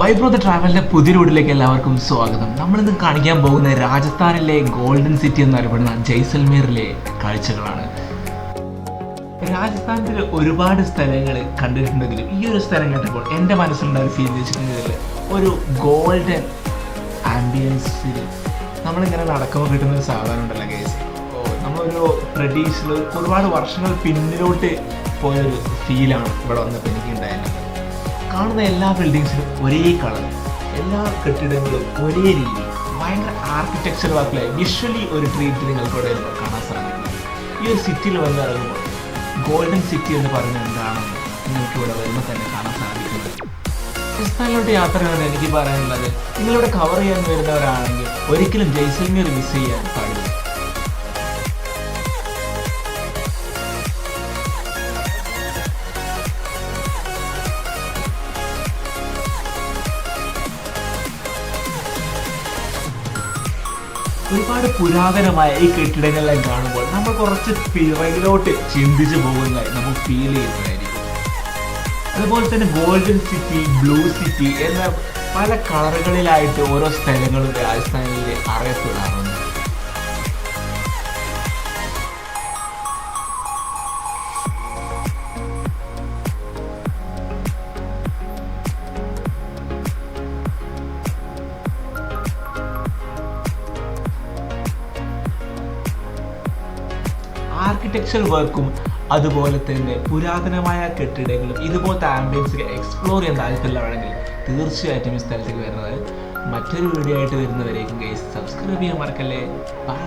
വൈബ്രോ the ട്രാവലിന്റെ പുതിയ റൂട്ടിലേക്ക് എല്ലാവർക്കും സ്വാഗതം. നമ്മളിന്ന് കാണിക്കാൻ പോകുന്ന രാജസ്ഥാനിലെ ഗോൾഡൻ സിറ്റി എന്നറിയപ്പെടുന്ന ജയ്സൽമീറിലെ കാഴ്ചകളാണ്. രാജസ്ഥാനിൽ ഒരുപാട് സ്ഥലങ്ങൾ കണ്ടിട്ടുണ്ടെങ്കിലും ഈ ഒരു സ്ഥലം കണ്ടപ്പോൾ എന്റെ മനസ്സിലുണ്ടായ ഫീൽ വെച്ചിട്ടുണ്ടെങ്കിൽ ഒരു ഗോൾഡൻ ആംബിയൻസിൽ നമ്മളിങ്ങനെ നടക്കുമ്പോൾ കിട്ടുന്ന ഒരു സാധനം ഉണ്ടല്ലോ കേസ് നമ്മളൊരു ട്രഡീഷണൽ ഒരുപാട് വർഷങ്ങൾ പിന്നിലോട്ട് പോയൊരു ഫീലാണ് ഇവിടെ വന്നപ്പോൾ എനിക്ക് ഉണ്ടായത് കാണുന്ന എല്ലാ ബിൽഡിങ്സിലും ഒരേ കളർ എല്ലാ കെട്ടിടങ്ങളും ഒരേ രീതി. ഭയങ്കര ആർക്കിടെക്ചർ വർക്കിലെ വിഷ്വലി ഒരു ട്രീറ്റ് നിങ്ങൾക്ക് ഇവിടെ കാണാൻ സാധിക്കും. ഈ ഒരു സിറ്റിയിൽ വന്ന് ഇറങ്ങുമ്പോൾ ഗോൾഡൻ സിറ്റി എന്ന് പറഞ്ഞ എന്താണെന്ന് നിങ്ങൾക്ക് ഇവിടെ വരുമ്പോൾ തന്നെ കാണാൻ സാധിക്കുന്നത് രാജസ്ഥാനിലോട്ട് യാത്ര എനിക്ക് പറയാനുള്ളത്. നിങ്ങളിവിടെ കവർ ചെയ്യാൻ വരുന്നവരാണെങ്കിൽ ഒരിക്കലും ജയ്സൽമീർ മിസ് ചെയ്യാൻ പാടില്ല. ഒരുപാട് പുരാതനമായ ഈ കെട്ടിടങ്ങളെല്ലാം കാണുമ്പോൾ നമ്മൾ കുറച്ച് പിറകിലോട്ട് ചിന്തിച്ചു പോകുന്നതായി നമുക്ക് ഫീൽ ചെയ്യുന്നതായിരിക്കും. അതുപോലെ തന്നെ ഗോൾഡൻ സിറ്റി ബ്ലൂ സിറ്റി എന്ന പല കളറുകളിലായിട്ട് ഓരോ സ്ഥലങ്ങളും രാജസ്ഥാനിൽ അറിയപ്പെടാറുണ്ട് ആർക്കിടെക്ചർ വർക്കും അതുപോലെ തന്നെ പുരാതനമായ കെട്ടിടങ്ങളും ഇതുപോലത്തെ ആംബിയൻസ് എക്സ്പ്ലോർ ചെയ്യാൻ താല്പര്യമാണെങ്കിൽ തീർച്ചയായിട്ടും ഈ സ്ഥലത്തേക്ക് വരുന്നത് മറ്റൊരു വീഡിയോ ആയിട്ട് വരുന്നവരേക്കും ഗൈസ് സബ്സ്ക്രൈബ് ചെയ്യാൻ മറക്കല്ലേ? ബൈ